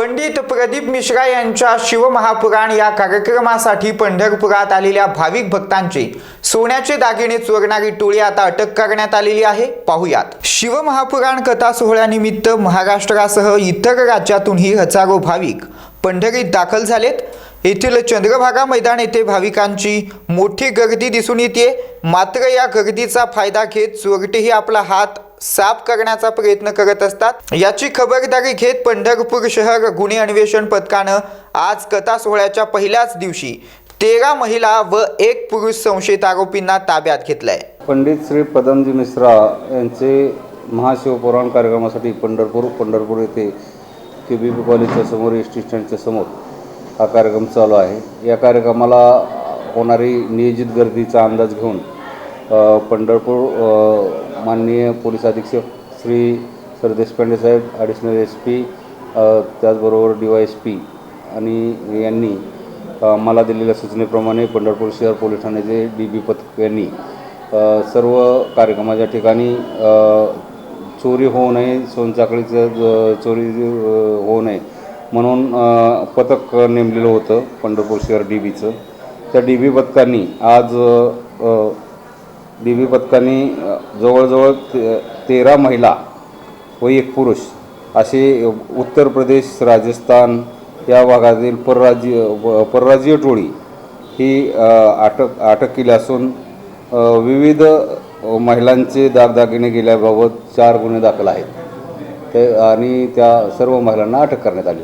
पंडित प्रदीप मिश्रा यांच्या शिवमहापुराण या कार्यक्रमासाठी पंढरपुरात आलेल्या भाविक भक्तांचे सोन्याचे दागिने चोरणारी टोळी आता अटक करण्यात आलेली आहे. पाहुयात. शिवमहापुराण कथा सोहळ्यानिमित्त महाराष्ट्रासह इतर राज्यातूनही हजारो भाविक पंढरीत दाखल झालेत. येथील चंद्रभागा मैदान येथे भाविकांची मोठी गर्दी दिसून येते. मात्र या गर्दीचा फायदा घेत चोरटेही आपला हात साफ करण्याचा प्रयत्न करत असतात. याची खबरदारी घेत पंढरपूर शहर गुन्हे अन्वेषण पथकानं आज कथा सोहळ्याच्या पहिल्याच दिवशी तेरा महिला व एक पुरुष संशयित आरोपींना ताब्यात घेतलंय. पंडित श्री पदमजी मिश्रा यांचे महाशिवपुराण कार्यक्रमासाठी पंढरपूर पंढरपूर येथे के बी पी कॉलेजच्या समोर एस टी स्टँडच्या समोर हा कार्यक्रम चालू आहे. या कार्यक्रमाला होणारी नियोजित गर्दीचा अंदाज घेऊन पंढरपूर माननीय पोलीस अधीक्षक Shri sir Deshpande saheb additional S P त्याचबरोबर डी वाय एस पी आणि यांनी मला दिलेल्या सूचनेप्रमाणे पंढरपूर शहर पोलीस ठाण्याचे डी बी पथक यांनी सर्व कार्यक्रमाच्या ठिकाणी चोरी होऊ नये सोनचाकळीचं चोरी होऊ नये म्हणून पथक नेमलेलं होतं पंढरपूर शहर डी बीचं त्या डी बी पथकांनी आज डी बी पथकांनी जवळजवळ ते तेरा महिला व एक पुरुष असे उत्तर प्रदेश राजस्थान या भागातील परराज्य परराज्य टोळी ही अटक अटक केली असून विविध महिलांचे दागदागिने गेल्याबाबत चार गुन्हे दाखल आहेत. ते आणि त्या सर्व महिलांना अटक करण्यात आली.